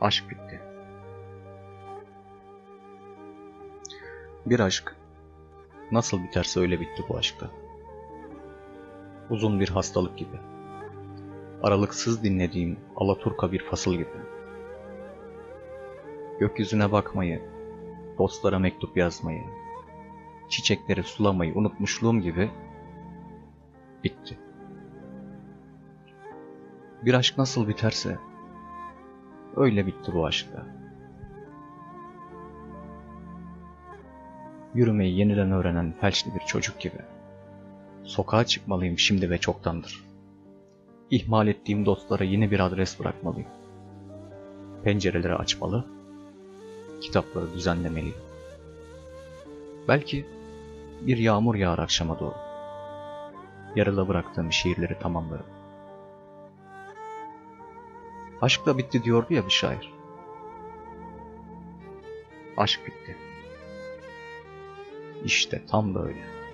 Aşk bitti. Bir aşk nasıl biterse öyle bitti bu aşkta. Uzun bir hastalık gibi. Aralıksız dinlediğim Alaturka bir fasıl gibi. Gökyüzüne bakmayı, dostlara mektup yazmayı, çiçekleri sulamayı unutmuşluğum gibi bitti. Bir aşk nasıl biterse öyle bitti bu aşkta. Yürümeyi yeniden öğrenen felçli bir çocuk gibi. Sokağa çıkmalıyım şimdi ve çoktandır. İhmal ettiğim dostlara yeni bir adres bırakmalıyım. Pencereleri açmalı, kitapları düzenlemeliyim. Belki bir yağmur yağar akşama doğru. Yarıda bıraktığım şiirleri tamamlarım. Aşk da bitti diyordu ya bir şair. Aşk bitti. İşte tam böyle.